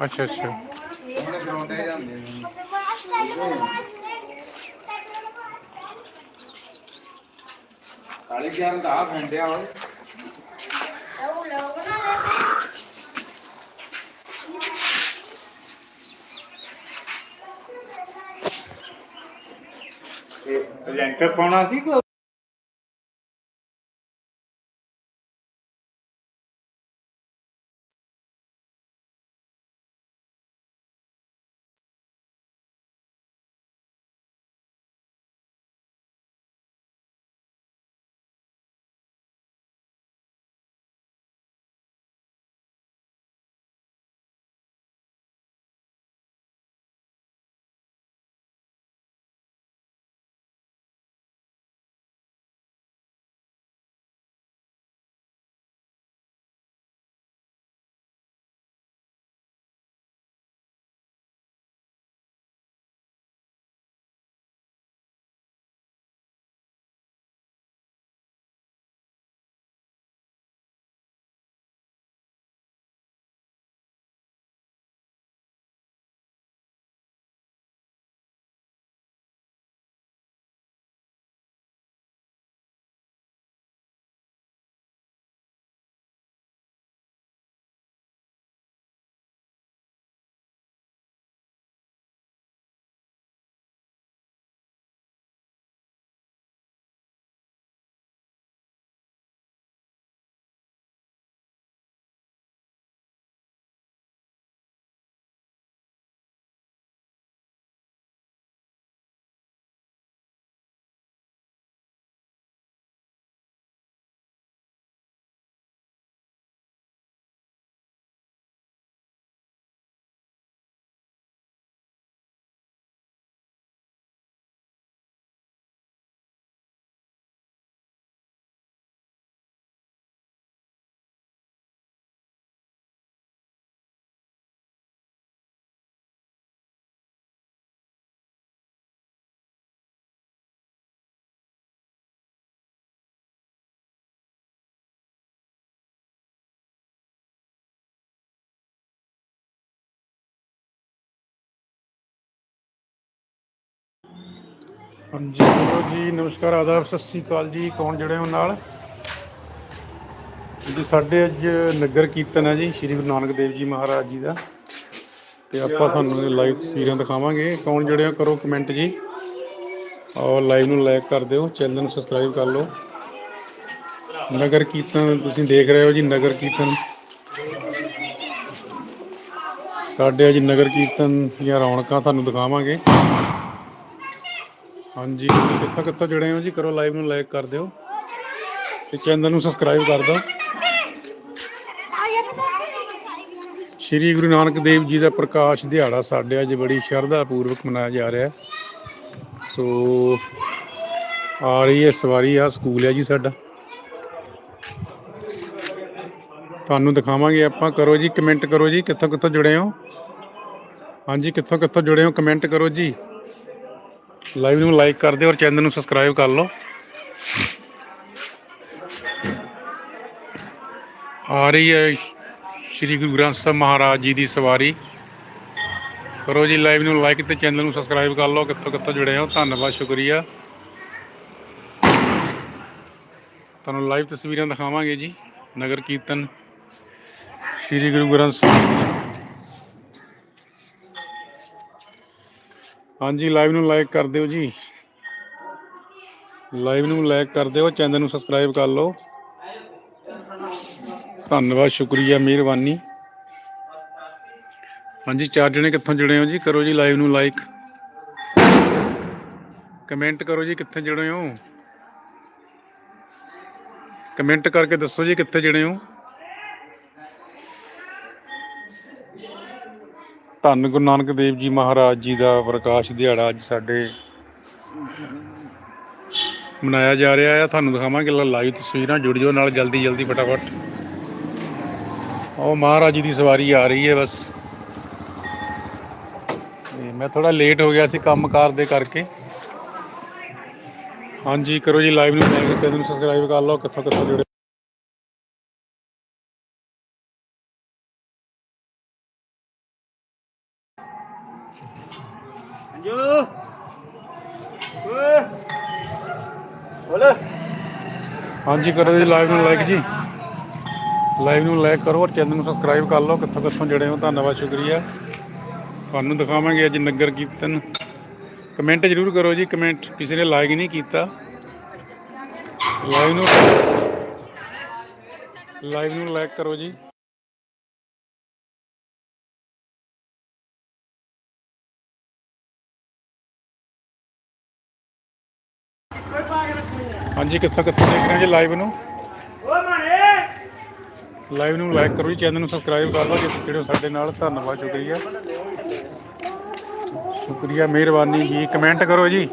ਅੱਛਾ ਅੱਛਾ। ਉਹਨੇ ਗਰਾਉਂਡ ਤੇ ਜਾਂਦੇ ਨੇ ਕਾਲੀ ਦਾ ਫੰਡਿਆ ਓਏ ਇਹ ਲੈਂਟਰ ਪਾਉਣਾ ਸੀ ਕਿ ਹਾਂਜੀ, ਹੈਲੋ ਜੀ, ਨਮਸਕਾਰ, ਆਦਾਬ, ਸਤਿ ਸ੍ਰੀ ਅਕਾਲ ਜੀ। ਕੌਣ ਜੁੜੇ ਹੋ ਨਾਲ? ਜੀ, ਸਾਡੇ ਅੱਜ ਨਗਰ ਕੀਰਤਨ ਹੈ ਜੀ, ਸ੍ਰੀ ਗੁਰੂ ਨਾਨਕ ਦੇਵ ਜੀ ਮਹਾਰਾਜ ਜੀ ਦਾ। ਤੇ ਆਪਾਂ ਤੁਹਾਨੂੰ ਲਾਈਵ ਤਸਵੀਰਾਂ ਦਿਖਾਵਾਂਗੇ। ਕੌਣ ਜੁੜੇ ਹੋ? ਕਰੋ ਕਮੈਂਟ ਜੀ। ਔਰ ਲਾਈਵ ਨੂੰ ਲਾਈਕ ਕਰ ਦਿਓ, ਚੈਨਲ ਨੂੰ ਸਬਸਕ੍ਰਾਈਬ ਕਰ ਲਓ। ਨਗਰ ਕੀਰਤਨ, ਤੁਸੀਂ ਦੇਖ ਰਹੇ ਹੋ ਜੀ, ਨਗਰ ਕੀਰਤਨ। ਸਾਡੇ ਅੱਜ ਨਗਰ ਕੀਰਤਨ ਦੀਆਂ ਰੌਣਕਾਂ ਤੁਹਾਨੂੰ ਦਿਖਾਵਾਂਗੇ। ਹਾਂਜੀ ਕਿੱਥੋਂ ਕਿੱਥੋਂ ਜੁੜੇ ਹੋ ਜੀ? ਕਰੋ ਲਾਈਵ ਨੂੰ ਲਾਈਕ ਕਰ ਦਿਓ। ਤੇ ਚੈਨਲ ਨੂੰ ਸਬਸਕ੍ਰਾਈਬ ਕਰ ਦਿਓ। ਸ਼੍ਰੀ ਗੁਰੂ ਨਾਨਕ ਦੇਵ ਜੀ ਦਾ ਪ੍ਰਕਾਸ਼ ਦਿਹਾੜਾ ਸਾਡੇ ਅੱਜ ਬੜੀ ਸ਼ਰਧਾ ਪੂਰਵਕ ਮਨਾਇਆ ਜਾ ਰਿਹਾ। ਸੋ ਆ ਰਹੀ ਹੈ ਸਵਾਰੀ ਆ ਸਕੂਲ ਹੈ ਜੀ ਸਾਡਾ। ਤੁਹਾਨੂੰ ਦਿਖਾਵਾਂਗੇ ਆਪਾਂ। ਕਰੋ ਜੀ ਕਮੈਂਟ ਕਰੋ ਜੀ। ਕਿੱਥੋਂ ਕਿੱਥੋਂ ਜੁੜੇ ਹੋ? ਹਾਂਜੀ, ਕਿੱਥੋਂ ਕਿੱਥੋਂ ਜੁੜੇ ਹੋ? ਕਮੈਂਟ ਕਰੋ ਜੀ। ਲਾਈਵ ਨੂੰ ਲਾਈਕ ਕਰ ਦਿਓ ਔਰ ਚੈਨਲ ਨੂੰ ਸਬਸਕ੍ਰਾਈਬ ਕਰ ਲਓ। ਆ ਰਹੀ ਹੈ ਸ਼੍ਰੀ ਗੁਰੂ ਗ੍ਰੰਥ ਸਾਹਿਬ ਮਹਾਰਾਜ ਜੀ ਦੀ ਸਵਾਰੀ। ਕਰੋ ਜੀ ਲਾਈਵ ਨੂੰ ਲਾਈਕ ਤੇ ਚੈਨਲ ਨੂੰ ਸਬਸਕ੍ਰਾਈਬ ਕਰ ਲਓ, ਕਿੱਥੋਂ ਕਿੱਥੋਂ ਜੁੜੇ ਹੋ? ਧੰਨਵਾਦ, ਸ਼ੁਕਰੀਆ। ਤੁਹਾਨੂੰ ਲਾਈਵ ਤਸਵੀਰਾਂ ਦਿਖਾਵਾਂਗੇ ਜੀ। ਨਗਰ ਕੀਰਤਨ ਸ਼੍ਰੀ ਗੁਰੂ ਗ੍ਰੰਥ ਸਾਹਿਬ ਹਾਂਜੀ ਲਾਈਵ ਨੂੰ ਲਾਈਕ ਕਰ ਦਿਓ ਜੀ। ਲਾਈਵ ਨੂੰ ਲਾਈਕ ਕਰ ਦਿਓ ਚੈਨਲ ਨੂੰ ਸਬਸਕ੍ਰਾਈਬ ਕਰ ਲਓ। ਧੰਨਵਾਦ, ਸ਼ੁਕਰੀਆ, ਮਿਹਰਬਾਨੀ। ਹਾਂਜੀ, ਚਾਰ ਜਣੇ ਕਿੱਥੋਂ ਜੁੜੇ ਹੋ ਜੀ? ਕਰੋ ਜੀ ਲਾਈਵ ਨੂੰ ਲਾਈਕ ਕਮੈਂਟ ਕਰੋ ਜੀ ਕਿੱਥੇ ਜੁੜੇ ਹੋ? ਕਮੈਂਟ ਕਰਕੇ ਦੱਸੋ ਜੀ ਕਿੱਥੇ ਜੁੜੇ ਹੋ? ਧੰਨ ਗੁਰੂ ਨਾਨਕ ਦੇਵ ਜੀ ਮਹਾਰਾਜ ਜੀ ਦਾ ਪ੍ਰਕਾਸ਼ ਦਿਹਾੜਾ ਅੱਜ ਸਾਡੇ ਮਨਾਇਆ ਜਾ ਰਿਹਾ ਹੈ ਤੁਹਾਨੂੰ ਦਿਖਾਵਾਂਗੇ ਲਾਈਵ ਤਸਵੀਰਾਂ ਜੁੜ ਜਾਓ ਨਾਲ ਜਲਦੀ ਜਲਦੀ ਫਟਾਫਟ। ਉਹ ਮਹਾਰਾਜ ਜੀ ਦੀ ਸਵਾਰੀ ਆ ਰਹੀ ਹੈ ਬਸ। ਮੈਂ ਥੋੜਾ ਲੇਟ ਹੋ ਗਿਆ ਸੀ ਕੰਮਕਾਰ ਦੇ ਕਰਕੇ। ਹਾਂਜੀ, ਕਰੋ ਜੀ ਲਾਈਵ ਨੂੰ ਲਾਈਕ ਤੇ ਨੂੰ ਸਬਸਕ੍ਰਾਈਬ ਕਰ ਲਓ ਕਿੱਥੋਂ ਕਿੱਥੋਂ ਜੁੜੇ ਹਾਂਜੀ ਕਰੋ ਜੀ ਲਾਈਵ ਨੂੰ ਲਾਈਕ ਜੀ। ਲਾਈਵ ਨੂੰ ਲਾਈਕ ਕਰੋ ਔਰ ਚੈਨਲ ਨੂੰ ਸਬਸਕ੍ਰਾਈਬ ਕਰ ਲਓ। ਕਿੱਥੋਂ ਕਿੱਥੋਂ ਜੁੜੇ ਹੋ, ਧੰਨਵਾਦ, ਸ਼ੁਕਰੀਆ। ਤੁਹਾਨੂੰ ਦਿਖਾਵਾਂਗੇ ਅੱਜ ਨਗਰ ਕੀਰਤਨ। ਕਮੈਂਟ ਜ਼ਰੂਰ ਕਰੋ ਜੀ ਕਮੈਂਟ ਕਿਸੇ ਨੇ ਲਾਈਕ ਨਹੀਂ ਕੀਤਾ। ਲਾਈਵ ਨੂੰ ਲਾਈਵ ਨੂੰ ਲਾਈਕ ਕਰੋ ਜੀ। ਹਾਂਜੀ ਕਿੱਥੋਂ ਕਿੱਥੋਂ ਦੇਖ ਰਹੇ ਜੀ ਲਾਈਵ ਨੂੰ? ਲਾਈਵ ਨੂੰ ਲਾਈਕ ਕਰੋ ਜੀ ਚੈਨਲ ਨੂੰ ਸਬਸਕ੍ਰਾਈਬ ਕਰ ਲਓ ਜੇ ਜਿਹੜੇ ਸਾਡੇ ਨਾਲ ਧੰਨਵਾਦ ਸ਼ੁਕਰੀਆ। ਸ਼ੁਕਰੀਆ ਮਿਹਰਬਾਨੀ ਜੀ ਕਮੈਂਟ ਕਰੋ ਜੀ।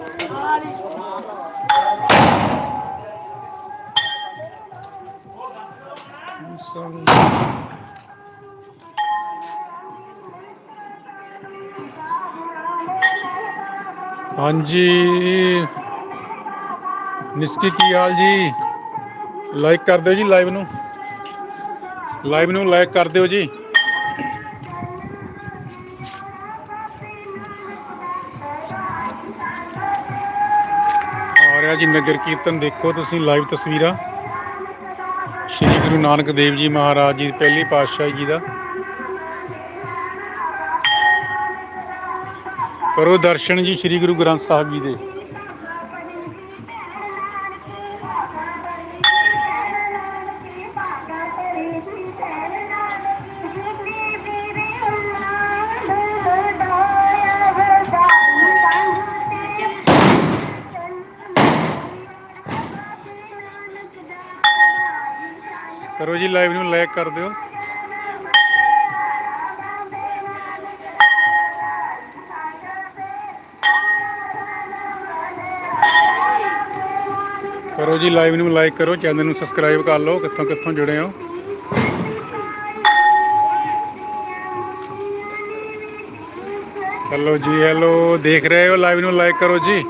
ਹਾਂਜੀ। ਨਿਸਕੀ, ਕੀ ਹਾਲ ਜੀ? ਲਾਈਕ ਕਰ ਦਿਓ ਜੀ ਲਾਈਵ ਨੂੰ। ਲਾਈਵ ਨੂੰ ਲਾਈਕ ਕਰ ਦਿਓ ਜੀ। ਆ ਰਿਹਾ ਜੀ ਨਗਰ ਕੀਰਤਨ, ਦੇਖੋ ਤੁਸੀਂ ਲਾਈਵ ਤਸਵੀਰਾਂ। ਸ੍ਰੀ ਗੁਰੂ ਨਾਨਕ ਦੇਵ ਜੀ ਮਹਾਰਾਜ ਜੀ ਦੀ ਪਹਿਲੀ ਪਾਤਸ਼ਾਹੀ ਜੀ ਦਾ। ਕਰੋ ਦਰਸ਼ਨ ਜੀ ਸ੍ਰੀ ਗੁਰੂ ਗ੍ਰੰਥ ਸਾਹਿਬ ਜੀ ਦੇ। ਕਰੋ ਜੀ, ਲਾਈਵ ਨੂੰ ਲਾਈਕ ਕਰੋ, ਚੈਨਲ ਨੂੰ ਸਬਸਕ੍ਰਾਈਬ ਕਰ ਲਓ, ਕਿੱਥੋਂ ਕਿੱਥੋਂ ਜੁੜੇ ਹੋ। ਹੈਲੋ ਜੀ, ਹੈਲੋ, ਦੇਖ ਰਹੇ ਹੋ, ਲਾਈਵ ਨੂੰ ਲਾਈਕ ਕਰੋ ਜੀ।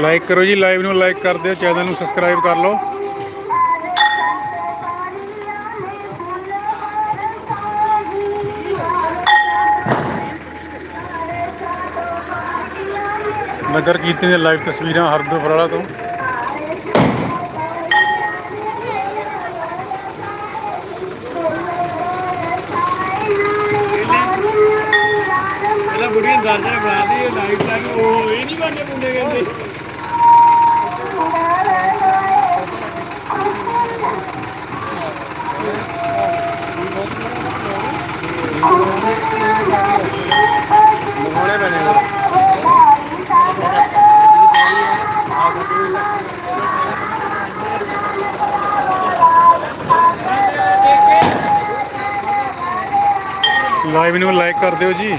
ਲਾਈਕ ਕਰੋ ਜੀ, ਲਾਈਵ ਨੂੰ ਲਾਈਕ ਕਰ ਦਿਓ, ਚੈਨਲ ਨੂੰ ਸਬਸਕ੍ਰਾਈਬ ਕਰ ਲਓ। ਨਗਰ ਕੀਰਤਨ ਦੀਆਂ ਲਾਈਵ ਤਸਵੀਰਾਂ ਹਰਦੋਪੁਰਾਲਾ ਤੋਂ। ਪਹਿਲਾਂ ਬੁੜੀਆਂ ਦਰਜਾ ਬਣਾ ਦੀ ਲਾਈਟ ਲਾ ਕੇ ਉਹ ਇਹ ਨਹੀਂ ਬਣਨੇ ਮੁੰਡੇ ਕਹਿੰਦੇ। ਲਗਾਉਣੇ ਪੈਣੇ ਲਾਈਵ ਨੂੰ ਲਾਈਕ ਕਰ ਦਿਓ ਜੀ।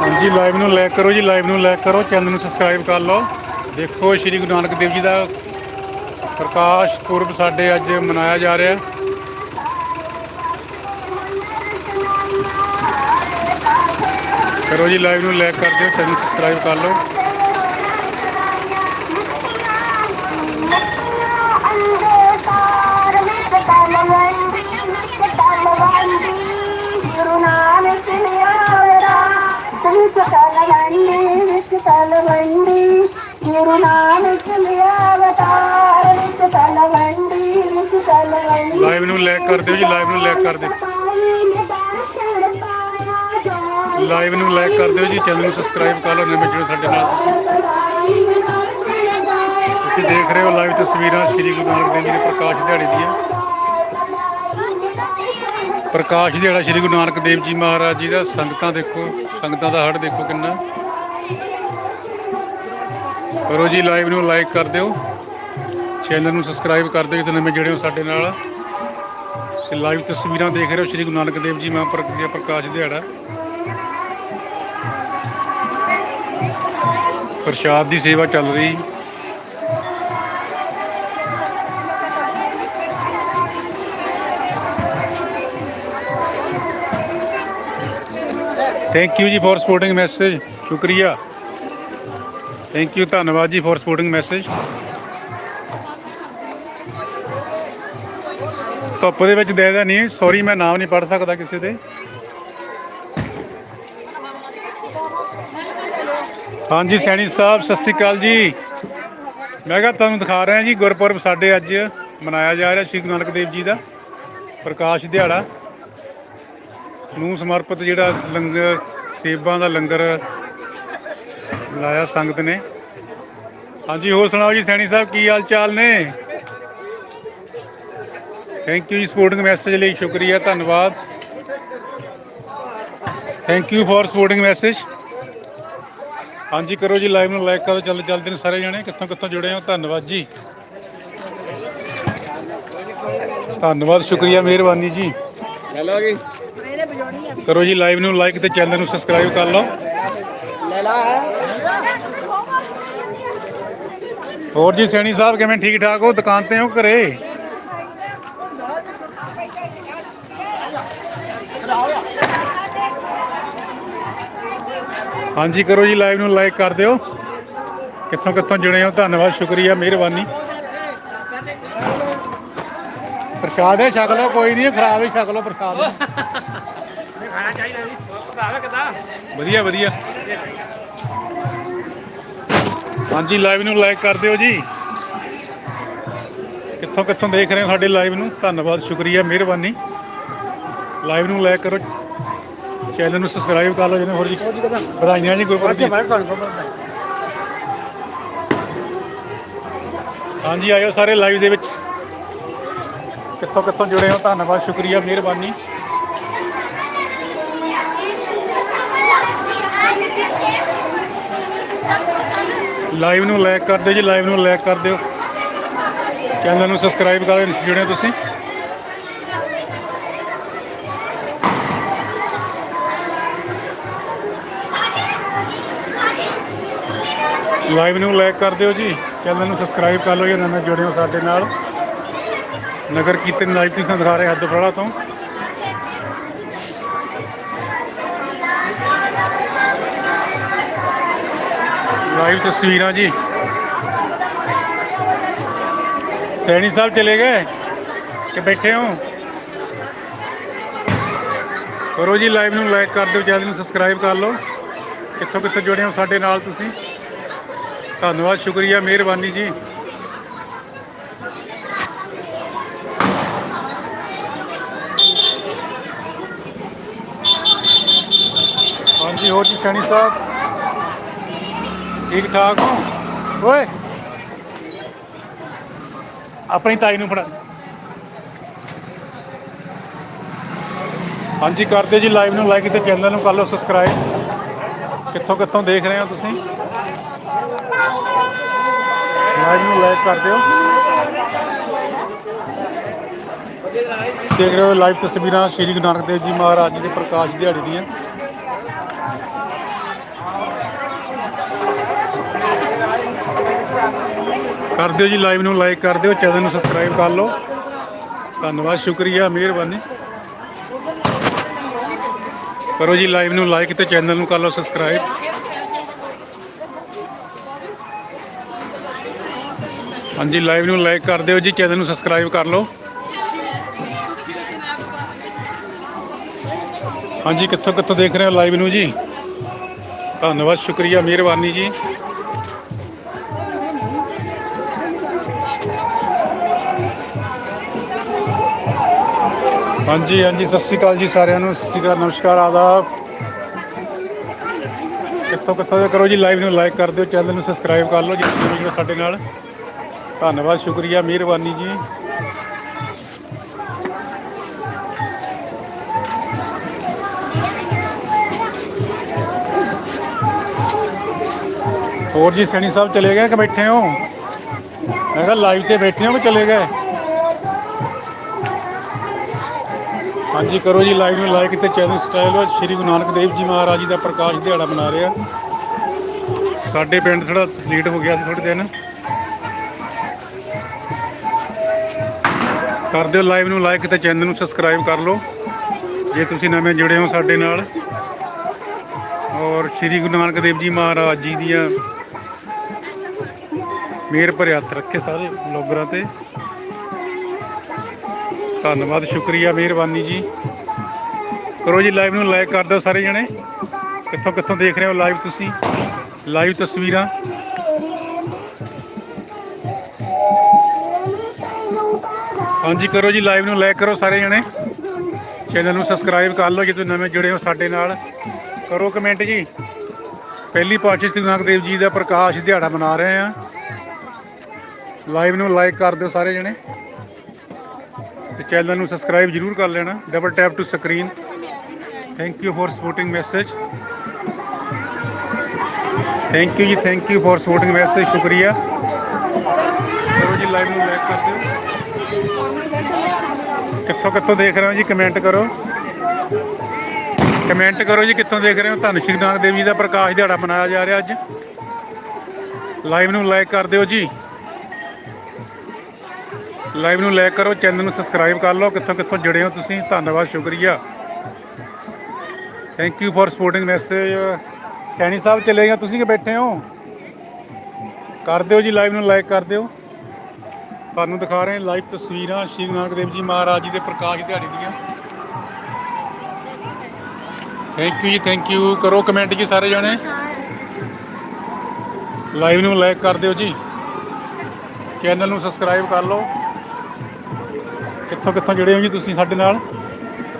ਹਾਂਜੀ ਲਾਈਵ ਨੂੰ ਲਾਈਕ ਕਰੋ ਜੀ ਲਾਈਵ ਨੂੰ ਲਾਈਕ ਕਰੋ ਚੈਨਲ ਨੂੰ ਸਬਸਕ੍ਰਾਈਬ ਕਰ ਲਓ। ਦੇਖੋ, ਸ੍ਰੀ ਗੁਰੂ ਨਾਨਕ ਦੇਵ ਜੀ ਦਾ ਪ੍ਰਕਾਸ਼ ਪੁਰਬ ਸਾਡੇ ਅੱਜ ਮਨਾਇਆ ਜਾ ਰਿਹਾ। ਕਰੋ ਜੀ ਲਾਈਵ ਨੂੰ ਲਾਈਕ ਕਰ ਦਿਓ ਚੈਨਲ ਸਬਸਕ੍ਰਾਈਬ ਕਰ ਲਓ। ਗੁਰੂ ਨਾਨਕ ਲਿਆਵਰਾ ਵਿੱਚ ਤਲਵੰਡੀ ਵਿੱਚ ਤਲਵੰਡੀ ਗੁਰੂ ਨਾਨਕ ਲਿਆਵਤਾਰ ਵਿੱਚ ਤਲਵੰਡੀ ਵਿੱਚ ਤਲਵੰਡੀ ਲਾਈਵ ਲਾਈਵ ਨੂੰ ਲਾਈਕ ਕਰ ਦਿਓ ਜੀ ਲਾਈਵ ਨੂੰ ਲਾਈਕ ਕਰ ਦਿਓ। ਲਾਈਵ ਨੂੰ ਲਾਈਕ ਕਰ ਦਿਓ ਜੀ ਚੈਨਲ ਨੂੰ ਸਬਸਕ੍ਰਾਈਬ ਕਰ ਲਓ, ਨਵੇਂ ਜਿਹੜੇ ਸਾਡੇ ਨਾਲ। ਤੁਸੀਂ ਦੇਖ ਰਹੇ ਹੋ ਲਾਈਵ ਤਸਵੀਰਾਂ ਸ੍ਰੀ ਗੁਰੂ ਨਾਨਕ ਦੇਵ ਜੀ ਦੇ ਪ੍ਰਕਾਸ਼ ਦਿਹਾੜੇ ਦੀਆਂ। ਪ੍ਰਕਾਸ਼ ਦਿਹਾੜਾ ਸ੍ਰੀ ਗੁਰੂ ਨਾਨਕ ਦੇਵ ਜੀ ਮਹਾਰਾਜ ਜੀ ਦਾ ਸੰਗਤਾਂ ਦੇਖੋ, ਸੰਗਤਾਂ ਦਾ ਹੜ ਦੇਖੋ ਕਿੰਨਾ। ਕਰੋ ਜੀ ਲਾਈਵ ਨੂੰ ਲਾਈਕ ਕਰ ਦਿਓ। ਚੈਨਲ ਨੂੰ ਸਬਸਕ੍ਰਾਈਬ ਕਰ ਦਿਓ ਜੇ ਨਵੇਂ ਜੁੜੇ ਹੋ ਸਾਡੇ ਨਾਲ। ਤੁਸੀਂ ਲਾਈਵ ਤਸਵੀਰਾਂ ਦੇਖ ਰਹੇ ਹੋ ਸ੍ਰੀ ਗੁਰੂ ਨਾਨਕ ਦੇਵ ਜੀ ਮਹਾਂਪੁਰਖ ਪ੍ਰਕਾਸ਼ ਦਿਹਾੜਾ। ਪ੍ਰਸ਼ਾਦ ਦੀ ਸੇਵਾ ਚੱਲ ਰਹੀ। ਥੈਂਕ ਯੂ ਜੀ ਫॉर ਸਪੋਰਟਿੰਗ ਮੈਸੇਜ ਸ਼ੁਕਰੀਆ ਥੈਂਕ ਯੂ ਧੰਨਵਾਦ ਜੀ ਫॉर ਸਪੋਰਟਿੰਗ ਮੈਸੇਜ ਧੁੱਪ ਦੇ ਵਿੱਚ ਦੇਦਾ ਨਹੀਂ ਸੌਰੀ ਮੈਂ ਨਾਮ ਨਹੀਂ ਪੜ ਸਕਦਾ ਕਿਸੇ ਦੇ। ਹਾਂਜੀ, ਸੈਣੀ ਸਾਹਿਬ, ਸਤਿ ਸ੍ਰੀ ਅਕਾਲ ਜੀ। ਮੈਂ ਕਿਹਾ ਤੁਹਾਨੂੰ ਦਿਖਾ ਰਿਹਾ ਜੀ, ਗੁਰਪੁਰਬ ਸਾਡੇ ਅੱਜ ਮਨਾਇਆ ਜਾ ਰਿਹਾ ਸ੍ਰੀ ਗੁਰੂ ਨਾਨਕ ਦੇਵ ਜੀ ਦਾ ਪ੍ਰਕਾਸ਼ ਦਿਹਾੜਾ। ਨੂੰ ਸਮਰਪਿਤ ਜਿਹੜਾ ਲੰਗਰ, ਸੇਬਾਂ ਦਾ ਲੰਗਰ ਲਾਇਆ ਸੰਗਤ ਨੇ। ਹਾਂਜੀ, ਹੋਰ ਸੁਣਾਓ ਜੀ, ਸੈਣੀ ਸਾਹਿਬ ਕੀ ਹਾਲ ਚਾਲ ਨੇ? ਥੈਂਕ ਯੂ ਜੀ ਸਪੋਰਟਿੰਗ ਮੈਸੇਜ ਲਈ ਸ਼ੁਕਰੀਆ, ਧੰਨਵਾਦ। Thank you for supporting message ਹਾਂਜੀ, ਕਰੋ ਜੀ, ਲਾਈਵ ਨੂੰ ਲਾਈਕ ਕਰੋ, ਚੱਲ ਚੱਲਦੇ ਨੇ ਸਾਰੇ ਜਣੇ, ਕਿੱਥੋਂ ਕਿੱਥੋਂ ਜੁੜੇ ਹੋ? ਧੰਨਵਾਦ ਜੀ। ਧੰਨਵਾਦ, ਸ਼ੁਕਰੀਆ, ਮਿਹਰਬਾਨੀ ਜੀ। ਚਲੋ ਜੀ। ਕਰੋ ਜੀ ਲਾਈਵ ਨੂੰ ਲਾਈਕ ਤੇ ਚੈਨਲ ਨੂੰ ਸਬਸਕ੍ਰਾਈਬ ਕਰ ਲਓ। ਲੈ ਲਾ ਹੋਰ ਜੀ ਸੈਣੀ ਸਾਹਿਬ ਕਿਵੇਂ ਠੀਕ ਠਾਕ ਹੋ? ਦੁਕਾਨ ਤੇ ਹੋ ਘਰੇ? ਹਾਂਜੀ ਕਰੋ ਜੀ ਲਾਈਵ ਨੂੰ ਲਾਈਕ ਕਰ ਦਿਓ। ਕਿੱਥੋਂ ਕਿੱਥੋਂ ਜੁੜੇ ਹੋ? ਧੰਨਵਾਦ ਸ਼ੁਕਰੀਆ ਮਿਹਰਬਾਨੀ। ਪ੍ਰਸ਼ਾਦ ਹੈ ਛਕ ਲਓ ਕੋਈ ਨਹੀਂ ਖਰਾਬ ਹੀ ਛਕ ਲਓ ਪ੍ਰਸ਼ਾਦ। ਖਾਣਾ ਚਾਹੀਦਾ ਜੀ। ਪਤਾ ਕਿਦਾਂ? ਵਧੀਆ ਵਧੀਆ। ਹਾਂਜੀ ਲਾਈਵ ਨੂੰ ਲਾਈਕ ਕਰ ਦਿਓ ਜੀ। ਕਿੱਥੋਂ ਕਿੱਥੋਂ ਦੇਖ ਰਹੇ ਹੋ ਸਾਡੇ ਲਾਈਵ ਨੂੰ? ਧੰਨਵਾਦ, ਸ਼ੁਕਰੀਆ, ਮਿਹਰਬਾਨੀ। ਲਾਈਵ ਨੂੰ ਲਾਈਕ ਕਰੋ। ਚੈਨਲ ਨੂੰ ਸਬਸਕ੍ਰਾਈਬ ਕਰ ਲਓ ਜਿਹਨੇ ਹੋਰ ਜੀ ਵਧਾਈਆਂ ਜੀ ਗੁਰਪੁਰਬ ਜੀ। ਹਾਂਜੀ, ਆਇਓ ਸਾਰੇ ਲਾਈਵ ਦੇ ਵਿੱਚ। ਕਿੱਥੋਂ ਕਿੱਥੋਂ ਜੁੜੇ ਹੋ? ਧੰਨਵਾਦ, ਸ਼ੁਕਰੀਆ, ਮਿਹਰਬਾਨੀ। ਲਾਈਵ ਨੂੰ ਲਾਈਕ ਕਰ ਦਿਓ ਜੀ, ਲਾਈਵ ਨੂੰ ਲਾਈਕ ਕਰ ਦਿਓ। ਚੈਨਲ ਨੂੰ ਸਬਸਕ੍ਰਾਈਬ ਕਰ ਲਿਓ ਜੁੜੇ ਤੁਸੀਂ। ਲਾਈਵ ਨੂੰ ਲਾਈਕ ਕਰ ਦਿਓ ਜੀ ਚੈਨਲ ਨੂੰ ਸਬਸਕ੍ਰਾਈਬ ਕਰ ਲਓ ਜੇ ਨਵੇਂ ਜੁੜੇ ਸਾਡੇ ਨਾਲ। ਨਗਰ ਕੀਰਤਨ ਲਾਈਵ ਤੁਸੀਂ ਦਿਖਾ ਰਹੇ ਹੱਦ ਫੜਾ ਤੋਂ। ਲਾਈਵ ਤਸਵੀਰਾਂ ਜੀ। ਸੈਣੀ ਸਾਹਿਬ ਚਲੇ ਗਏ ਕਿ ਬੈਠੇ ਹੋ। ਕਰੋ ਜੀ ਲਾਈਵ ਨੂੰ ਲਾਈਕ ਕਰ ਦਿਓ, ਚੈਨਲ ਨੂੰ ਸਬਸਕ੍ਰਾਈਬ ਕਰ ਲਓ। ਕਿੱਥੋਂ ਕਿੱਥੋਂ ਜੁੜੇ ਹੋ ਸਾਡੇ ਨਾਲ ਤੁਸੀਂ? ਧੰਨਵਾਦ, ਸ਼ੁਕਰੀਆ, ਮਿਹਰਬਾਨੀ ਜੀ। ਹਾਂਜੀ, ਹੋਰ ਜੀ ਸੈਣੀ ਸਾਹਿਬ? ਠੀਕ ਠਾਕ ਹੋ ਓਏ। ਆਪਣੀ ਤਾਈ ਨੂੰ ਫੜਾ। ਹਾਂਜੀ ਕਰਦੇ ਜੀ ਲਾਈਵ ਨੂੰ ਲਾਈਕ ਤੇ ਚੈਨਲ ਨੂੰ ਕਰ ਲਓ ਸਬਸਕ੍ਰਾਈਬ ਕਿੱਥੋਂ ਕਿੱਥੋਂ ਦੇਖ ਰਹੇ ਹੋ ਤੁਸੀਂ? ਲਾਈਵ ਨੂੰ ਲਾਈਕ ਕਰ ਦਿਓ। ਦੇਖ ਰਹੇ ਹੋ ਲਾਈਵ ਤਸਵੀਰਾਂ ਸ਼੍ਰੀ ਗੁਰੂ ਨਾਨਕ ਦੇਵ ਜੀ ਮਹਾਰਾਜ ਜੀ ਦੇ ਪ੍ਰਕਾਸ਼ ਦਿਹਾੜੇ ਦੀਆਂ। ਕਰ ਦਿਓ ਜੀ ਲਾਈਵ ਨੂੰ ਲਾਈਕ ਕਰ ਦਿਓ ਚੈਨਲ ਨੂੰ ਸਬਸਕ੍ਰਾਈਬ ਕਰ ਲਓ। ਧੰਨਵਾਦ, ਸ਼ੁਕਰੀਆ, ਮਿਹਰਬਾਨੀ। ਕਰੋ ਜੀ ਲਾਈਵ ਨੂੰ ਲਾਈਕ ਤੇ ਚੈਨਲ ਨੂੰ ਕਰ ਲਓ ਸਬਸਕ੍ਰਾਈਬ ਹਾਂਜੀ ਲਾਈਵ ਨੂੰ ਲਾਈਕ ਕਰ ਦਿਓ ਜੀ ਚੈਨਲ ਨੂੰ ਸਬਸਕ੍ਰਾਈਬ ਕਰ ਲਓ। ਹਾਂਜੀ ਕਿੱਥੋਂ ਕਿੱਥੋਂ ਦੇਖ ਰਹੇ ਹੋ ਲਾਈਵ ਨੂੰ ਜੀ? ਧੰਨਵਾਦ, ਸ਼ੁਕਰੀਆ, ਮਿਹਰਬਾਨੀ ਜੀ। ਹਾਂਜੀ ਹਾਂਜੀ, ਸਤਿ ਸ਼੍ਰੀ ਅਕਾਲ ਜੀ ਸਾਰਿਆਂ ਨੂੰ, ਸਤਿ ਸ਼੍ਰੀ ਅਕਾਲ, ਨਮਸਕਾਰ, ਆਦਾਬ। ਕਿੱਥੋਂ ਕਿੱਥੋਂ ਦੇ ਕਰੋ ਜੀ ਲਾਈਵ ਨੂੰ ਲਾਈਕ ਕਰ ਦਿਓ ਚੈਨਲ ਨੂੰ ਸਬਸਕ੍ਰਾਈਬ ਕਰ ਲਓ ਜੀ ਜੁੜੇ ਸਾਡੇ ਨਾਲ। ਧੰਨਵਾਦ, ਸ਼ੁਕਰੀਆ, ਮਿਹਰਬਾਨੀ ਜੀ। ਹੋਰ ਜੀ, ਸੈਣੀ ਸਾਹਿਬ ਚਲੇ ਗਏ ਕਿ ਬੈਠੇ ਹੋ? ਮੈਂ ਕਿਹਾ ਲਾਈਵ ਤੇ ਬੈਠੇ ਹੋ ਕਿ ਚਲੇ ਗਏ? ਹਾਂਜੀ, ਕਰੋ ਜੀ, ਲਾਈਵ ਨੂੰ ਲਾਈਕ ਤੇ ਚੈਨਲ ਸਟਾਈਲ ਸ਼੍ਰੀ ਗੁਰੂ ਨਾਨਕ ਦੇਵ ਜੀ ਮਹਾਰਾਜ ਜੀ ਦਾ ਪ੍ਰਕਾਸ਼ ਦਿਹਾੜਾ ਮਨਾ ਰਹੇ ਆ। ਸਾਡੇ ਪਿੰਡ ਥੋੜਾ ਲੇਟ ਹੋ ਗਿਆ ਸੀ ਥੋੜੇ ਦਿਨ। ਕਰ ਦਿਓ ਲਾਈਵ ਨੂੰ ਲਾਈਕ ਤੇ ਚੈਨਲ ਨੂੰ ਸਬਸਕ੍ਰਾਈਬ ਕਰ ਲਓ। ਜੇ ਤੁਸੀਂ ਨਵੇਂ ਜੁੜੇ ਹੋ ਸਾਡੇ ਨਾਲ। ਔਰ ਸ਼੍ਰੀ ਗੁਰੂ ਨਾਨਕ ਦੇਵ ਜੀ ਮਹਾਰਾਜ ਜੀ ਦੀਆਂ ਮਿਹਰ ਭਰੇ ਹੱਥ ਰੱਖੇ ਸਾਰੇ ਬਲੌਗਰਾਂ ਤੇ। ਧੰਨਵਾਦ, ਸ਼ੁਕਰੀਆ ਮਿਹਰਬਾਨੀ ਜੀ। ਕਰੋ ਜੀ ਲਾਈਵ ਨੂੰ ਲਾਈਕ ਕਰ ਦਿਓ ਸਾਰੇ ਜਣੇ। ਕਿੱਥੋਂ ਕਿੱਥੋਂ ਦੇਖ ਰਹੇ ਹੋ ਲਾਈਵ ਤੁਸੀਂ? ਲਾਈਵ ਤਸਵੀਰਾਂ। ਹਾਂਜੀ, ਕਰੋ ਜੀ ਲਾਈਵ ਨੂੰ ਲਾਈਕ ਕਰੋ ਸਾਰੇ ਜਣੇ। ਚੈਨਲ ਨੂੰ ਸਬਸਕ੍ਰਾਈਬ ਕਰ ਲਓ ਜੇ ਤੁਸੀਂ ਨਵੇਂ ਜੁੜੇ ਹੋ ਸਾਡੇ ਨਾਲ। ਕਰੋ ਕਮੈਂਟ ਜੀ। ਪਹਿਲੀ ਪਾਤਸ਼ਾਹ ਸ੍ਰੀ ਨਾਨਕ ਦੇਵ ਜੀ ਦਾ ਪ੍ਰਕਾਸ਼ ਦਿਹਾੜਾ ਮਨਾ ਰਹੇ ਆ ਲਾਈਵ ਨੂੰ ਲਾਈਕ ਕਰ ਦਿਓ ਸਾਰੇ ਜਣੇ। ਚੈਨਲ ਨੂੰ ਸਬਸਕ੍ਰਾਈਬ ਜਰੂਰ ਕਰ ਲੈਣਾ double tap to screen thank you for supporting message thank you ਜੀ thank you for supporting message ਸ਼ੁਕਰੀਆ। ਕਰੋ ਜੀ ਲਾਈਵ ਨੂੰ ਲਾਈਕ ਕਰ ਦਿਓ। ਕਿੱਥੋਂ ਕਿੱਥੋਂ ਦੇਖ ਰਹੇ ਹੋ ਜੀ ਕਮੈਂਟ ਕਰੋ। ਕਮੈਂਟ ਕਰੋ ਜੀ, ਕਿੱਥੋਂ ਦੇਖ ਰਹੇ ਹੋ? ਧੰਨ ਸ਼੍ਰੀ ਨਾਨਕ ਦੇਵ ਜੀ ਦਾ ਪ੍ਰਕਾਸ਼ ਦਿਹਾੜਾ ਮਨਾਇਆ ਜਾ ਰਿਹਾ ਅੱਜ। ਲਾਈਵ ਨੂੰ ਲਾਈਕ ਕਰ ਦਿਓ ਜੀ। ਲਾਈਵ ਨੂੰ ਲਾਈਕ ਕਰੋ, ਚੈਨਲ ਨੂੰ ਸਬਸਕ੍ਰਾਈਬ ਕਰ ਲਓ, ਕਿੱਥੋਂ ਕਿੱਥੋਂ ਜੁੜੇ ਹੋ ਤੁਸੀਂ? ਧੰਨਵਾਦ, ਸ਼ੁਕਰੀਆ। Thank you for supporting message Saini sahib ਚਲੇ ਗਏ ਤੁਸੀਂ ਕਿ ਬੈਠੇ ਹੋ? ਕਰ ਦਿਓ ਜੀ, ਲਾਈਵ ਨੂੰ ਲਾਈਕ ਕਰ ਦਿਓ। ਤੁਹਾਨੂੰ ਦਿਖਾ ਰਹੇ ਹਾਂ ਲਾਈਵ ਤਸਵੀਰਾਂ ਸ਼੍ਰੀ ਨਾਨਕ ਦੇਵ ਜੀ ਮਹਾਰਾਜ ਜੀ ਦੇ ਪ੍ਰਕਾਸ਼ ਦਿਹਾੜੀ ਦੀਆਂ। ਥੈਂਕ ਯੂ ਜੀ ਥੈਂਕ ਯੂ ਕਰੋ ਕਮੈਂਟ ਜੀ ਸਾਰੇ ਜਾਣੇ। ਲਾਈਵ ਨੂੰ ਲਾਈਕ ਕਰ ਦਿਓ ਜੀ। ਚੈਨਲ ਨੂੰ ਸਬਸਕ੍ਰਾਈਬ ਕਰ ਲਓ। ਕਿੱਥੋਂ ਕਿੱਥੋਂ ਜੁੜੇ ਹੋ ਜੀ ਤੁਸੀਂ ਸਾਡੇ ਨਾਲ।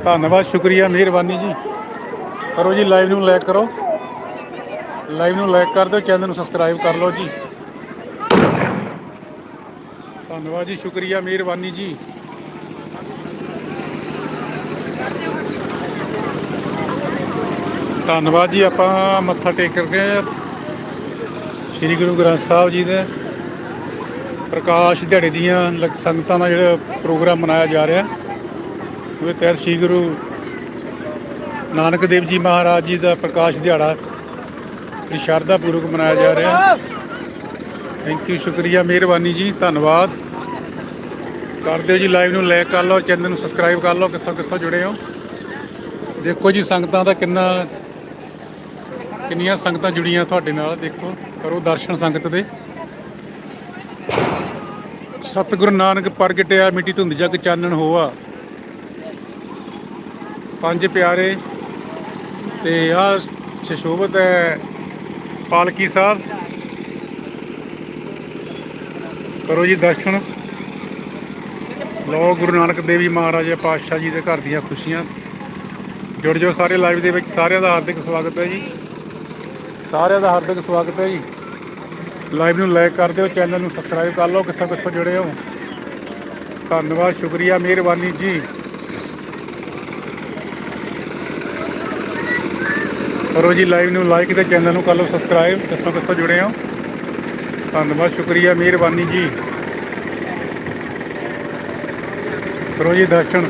ਧੰਨਵਾਦ, ਸ਼ੁਕਰੀਆ, ਮਿਹਰਬਾਨੀ ਜੀ। ਕਰੋ ਜੀ ਲਾਈਵ ਨੂੰ ਲਾਈਕ ਕਰੋ। ਲਾਈਵ ਨੂੰ ਲਾਈਕ ਕਰ ਦਿਓ ਚੈਨਲ ਨੂੰ ਸਬਸਕ੍ਰਾਈਬ ਕਰ ਲਓ ਜੀ। ਧੰਨਵਾਦ ਜੀ, ਸ਼ੁਕਰੀਆ, ਮਿਹਰਬਾਨੀ ਜੀ। ਧੰਨਵਾਦ ਜੀ, ਆਪਾਂ ਮੱਥਾ ਟੇਕ ਰਹੇ ਹਾਂ। ਸ੍ਰੀ ਗੁਰੂ ਗ੍ਰੰਥ ਸਾਹਿਬ ਜੀ ਦੇ ਪ੍ਰਕਾਸ਼ ਦਿਹਾੜੇ ਦੀਆਂ ਲਗ- ਸੰਗਤਾਂ ਦਾ ਜਿਹੜਾ ਪ੍ਰੋਗਰਾਮ ਮਨਾਇਆ ਜਾ ਰਿਹਾ। ਉਹਦੇ ਤਹਿਤ ਸ੍ਰੀ ਗੁਰੂ ਨਾਨਕ ਦੇਵ ਜੀ ਮਹਾਰਾਜ ਜੀ ਦਾ ਪ੍ਰਕਾਸ਼ ਦਿਹਾੜਾ ਸ਼ਰਧਾ ਪੂਰਵਕ ਮਨਾਇਆ ਜਾ ਰਿਹਾ। ਥੈਂਕ ਯੂ, ਸ਼ੁਕਰੀਆ, ਮਿਹਰਬਾਨੀ ਜੀ, ਧੰਨਵਾਦ। ਕਰ ਦਿਓ ਜੀ ਲਾਈਵ ਨੂੰ ਲਾਈਕ ਕਰ ਲਓ, ਚੈਨਲ ਨੂੰ ਸਬਸਕ੍ਰਾਈਬ ਕਰ ਲਓ, ਕਿੱਥੋਂ ਕਿੱਥੋਂ ਜੁੜੇ ਹੋ। ਦੇਖੋ ਜੀ, ਸੰਗਤਾਂ ਦਾ ਕਿੰਨਾ, ਕਿੰਨੀਆਂ ਸੰਗਤਾਂ ਜੁੜੀਆਂ ਤੁਹਾਡੇ ਨਾਲ, ਦੇਖੋ, ਕਰੋ ਦਰਸ਼ਨ ਸੰਗਤ ਦੇ। ਸਤਿਗੁਰੂ ਨਾਨਕ ਪ੍ਰਗਟਿਆ, ਮਿੱਟੀ ਧੁੰਦ ਜਗ ਚਾਨਣ ਹੋਆ। ਪੰਜ ਪਿਆਰੇ ਤੇ ਆ ਸ਼ਸ਼ੋਭਤ ਹੈ ਪਾਲਕੀ ਸਾਹਿਬ। ਕਰੋ ਜੀ ਦਰਸ਼ਨ। ਲੋ ਗੁਰੂ ਨਾਨਕ ਦੇਵ ਜੀ ਮਹਾਰਾਜ ਪਾਤਸ਼ਾਹ ਜੀ ਦੇ ਘਰ ਦੀਆਂ ਖੁਸ਼ੀਆਂ। ਜੁੜ ਜਾਓ ਸਾਰੇ ਲਾਈਵ ਦੇ ਵਿੱਚ, ਸਾਰਿਆਂ ਦਾ ਹਾਰਦਿਕ ਸਵਾਗਤ ਹੈ ਜੀ। ਸਾਰਿਆਂ ਦਾ ਹਾਰਦਿਕ ਸਵਾਗਤ ਹੈ ਜੀ। ਲਾਈਵ ਨੂੰ ਲਾਈਕ ਕਰ ਦਿਓ, ਚੈਨਲ ਨੂੰ ਸਬਸਕ੍ਰਾਈਬ ਕਰ ਲਓ, ਕਿੱਥੋਂ ਕਿੱਥੋਂ ਜੁੜੇ ਹੋ। ਧੰਨਵਾਦ, ਸ਼ੁਕਰੀਆ, ਮਿਹਰਬਾਨੀ ਜੀ। ਕਰੋ ਜੀ ਲਾਈਵ ਨੂੰ ਲਾਈਕ ਤੇ ਚੈਨਲ ਨੂੰ ਕਰ ਲਓ ਸਬਸਕ੍ਰਾਈਬ ਕਿੱਥੋਂ ਕਿੱਥੋਂ ਜੁੜੇ ਹੋ। ਧੰਨਵਾਦ, ਸ਼ੁਕਰੀਆ, ਮਿਹਰਬਾਨੀ ਜੀ। ਕਰੋ ਜੀ ਦਰਸ਼ਨ।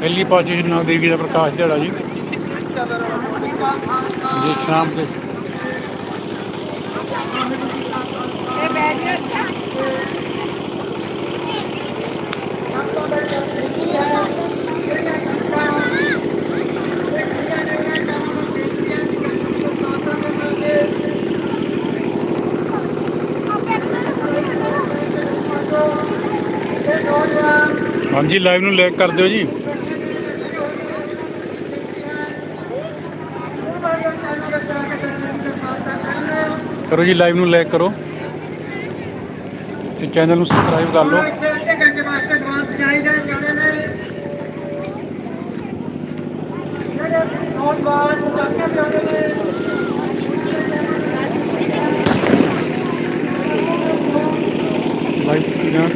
ਪਹਿਲੀ ਪਾਤਸ਼ਾਹੀ ਨਾਨਕ ਦੇਵ ਜੀ ਦਾ ਪ੍ਰਕਾਸ਼ ਦਿਹਾੜਾ ਜੀ। ਜੀ ਸ਼ਾਮ ਦੇ ਹਾਂਜੀ ਲਾਈਵ ਨੂੰ ਲਾਈਕ ਕਰ ਦਿਓ ਜੀ। ਕਰੋ ਜੀ ਲਾਈਵ ਨੂੰ ਲਾਈਕ ਕਰੋ। ਤੇ ਚੈਨਲ ਨੂੰ ਸਬਸਕ੍ਰਾਈਬ ਕਰ ਲਓ। ਲਾਈਵ ਸੀਗਾ।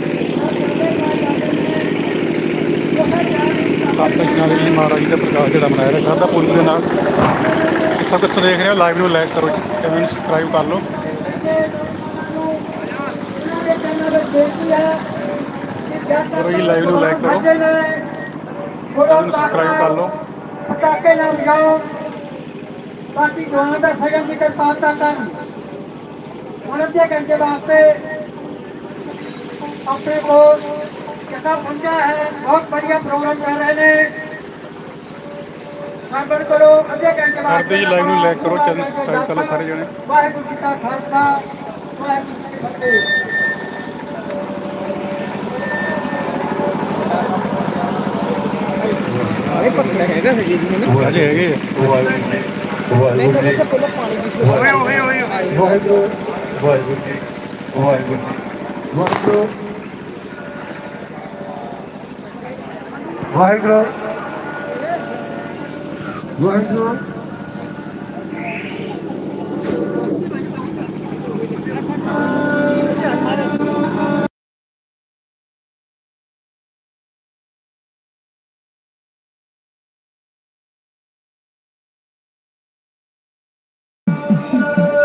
ਕਾਤਾ ਜੀ ਜੀ ਮਹਾਰਾਜ ਦਾ ਪ੍ਰਕਾਸ਼ ਜਿਹੜਾ ਮਨਾਇਆ ਰਿਹਾ ਸ਼ਰਧਾ ਪੂਰੀ ਦੇ ਨਾਲ। ਕਿੱਥੋਂ ਕਿੱਥੋਂ ਦੇਖ ਰਹੇ ਹੋ ਲਾਈਵ ਨੂੰ ਲਾਈਕ ਕਰੋ ਚੈਨਲ ਸਬਸਕ੍ਰਾਈਬ ਕਰ ਲਓ। ਕਰੋ ਜੀ ਲਾਈਵ ਨੂੰ ਲਾਈਕ ਕਰੋ। ਚੈਨਲ ਸਬਸਕ੍ਰਾਈਬ ਕਰ ਲਓ। ਪਟਾਕੇ ਨਾ ਲਗਾਓ। ਬਾਕੀ ਗਾਂ ਦਾ ਸਗਨ ਦੀ ਕਿਰਪਾਲਤਾ ਕਰਨ। ਹੁਣ ਅੱਧੇ ਘੰਟੇ ਵਾਸਤੇ ਆਪਣੇ ਕੋਲ ਕਿਤਾ ਪਹੁੰਚਾ ਹੈ। ਬਹੁਤ ਵਧੀਆ ਪ੍ਰੋਗਰਾਮ ਕਰ ਰਹੇ ਨੇ। ਸਾਬਰ ਕਰੋ ਅੱਧੇ ਘੰਟੇ ਵਾਸਤੇ ਕਰਦੇ ਜੀ ਲਾਈਵ ਨੂੰ ਲਾਈਕ ਕਰੋ ਚੈਨਲ ਸਬਸਕ੍ਰਾਈਬ ਕਰ ਲਓ ਸਾਰੇ ਜਣੇ। ਵਾਹਿਗੁਰੂ ਜੀ ਕਾ ਖਾਲਸਾ ਵਾਹਿਗੁਰੂ ਜੀ ਕੀ ਫਤਿਹ। ਇਹ ਪੱਕਾ ਹੈਗਾ ਹਜੇ ਜੀ ਮੈਨੂੰ ਅਜੇ ਹੈਗੇ ਓਏ ਓਏ ਓਏ। ਵਾਹਿਗੁਰੂ ਵਾਹਿਗੁਰੂ ਜੀ ਵਾਹਿਗੁਰੂ ਜੀ। ਵਾਹਿਗੁਰੂ। ਵਾਹਿਗੁਰੂ। ਵਾਹਿਗੁਰੂ।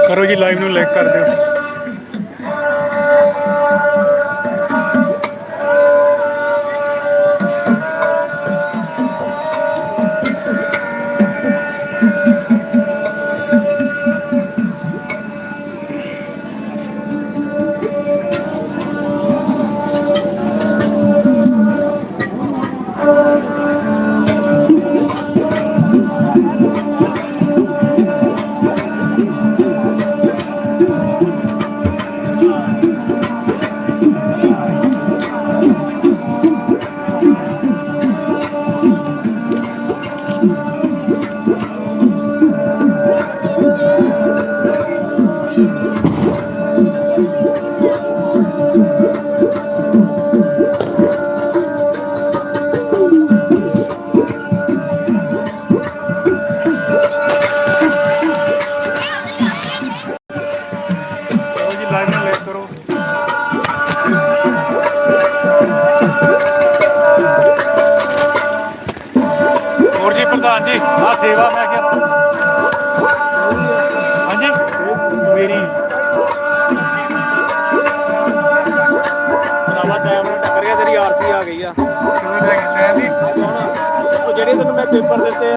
ਕਰੋ ਜੀ ਲਾਈਵ ਨੂੰ ਲਾਈਕ ਕਰ ਦਿਓ। ਪ੍ਰਧਾਨ ਜੀ ਆ ਸੇਵਾ ਮੈਂ ਕਿਹਾ। ਹਾਂਜੀ? ਮੇਰੀ। ਟਾਈਮ ਨਾਲ ਟੱਕਰ ਗਿਆ ਤੇਰੀ ਆਰਸੀ ਆ ਗਈ ਆ। ਕਿਵੇਂ ਉਹ ਜਿਹੜੇ ਤੈਨੂੰ ਮੈਂ ਪੇਪਰ ਦਿੱਤੇ